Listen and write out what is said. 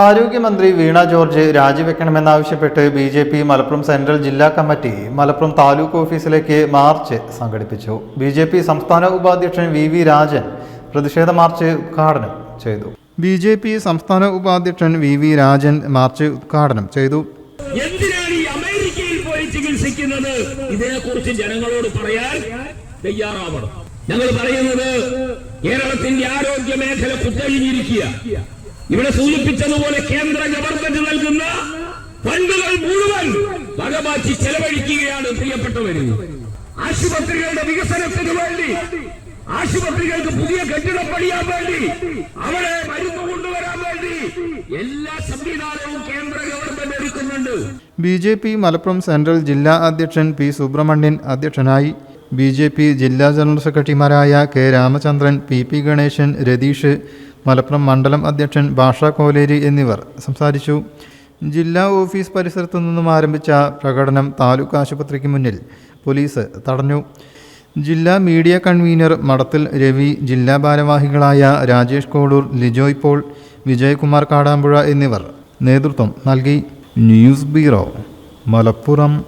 ആരോഗ്യമന്ത്രി Veena George രാജിവെക്കണമെന്നാവശ്യപ്പെട്ട് B J P Malappuram central ജില്ലാ committee Malappuram taluk ഓഫീസിലേക്ക് മാർച്ച് സംഘടിപ്പിച്ചു. ബി ജെ പി സംസ്ഥാന ഉപാധ്യക്ഷൻ വി വി രാജൻ പ്രതിഷേധ മാർച്ച് ഉദ്ഘാടനം ചെയ്തു. ബി ജെ പി സംസ്ഥാന ഉപാധ്യക്ഷൻ വി വി രാജൻ മാർച്ച് ഉദ്ഘാടനം ചെയ്തു. എന്തിനാണ് ഈ അമേരിക്കയിൽ പോയി ചികിത്സിക്കുന്നത്? ഇതിനെക്കുറിച്ച് ജനങ്ങളോട് പറയാൻ തയ്യാറാവണം. ഞങ്ങൾ പറയുന്നത് കേരളത്തിന്റെ ആരോഗ്യ മേഖല കുത്തഴിഞ്ഞിരിക്കുക ഇവിടെ സൂചിപ്പിച്ചതുപോലെ കേന്ദ്ര ഗവൺമെന്റ് നൽകുന്ന ഫണ്ടുകൾ മുഴുവൻ വകമാറ്റി ചെലവഴിക്കുകയാണ് പ്രിയപ്പെട്ടവര്. ആശുപത്രികളുടെ വികസനത്തിന് വേണ്ടി ആശുപത്രികൾക്ക് പുതിയ കെട്ടിടം പണിയാൻ വേണ്ടി അവിടെ മരുന്ന് കൊണ്ടുവരാൻ വേണ്ടി എല്ലാ സംവിധാനവും കേന്ദ്ര ഗവൺമെന്റ് ഒരുക്കുന്നുണ്ട്. B J P Malappuram central ജില്ലാ അധ്യക്ഷൻ പി സുബ്രഹ്മണ്യൻ അധ്യക്ഷനായി ബി ജെ പി ജില്ലാ ജനറൽ സെക്രട്ടറിമാരായ K Ramachandran P P Ganesan Ratheesh Malappuram മണ്ഡലം അധ്യക്ഷൻ ഭാഷ കോലേരി എന്നിവർ സംസാരിച്ചു. ജില്ലാ ഓഫീസ് പരിസരത്തു നിന്നും ആരംഭിച്ച പ്രകടനം താലൂക്ക് ആശുപത്രിക്ക് മുന്നിൽ പോലീസ് തടഞ്ഞു. ജില്ലാ മീഡിയ കൺവീനർ മടത്തിൽ രവി ജില്ലാ ഭാരവാഹികളായ രാജേഷ് കോളൂർ ലിജോയ് പോൾ വിജയകുമാർ കാടാമ്പുഴ എന്നിവർ നേതൃത്വം നൽകി. News bureau Malappuram.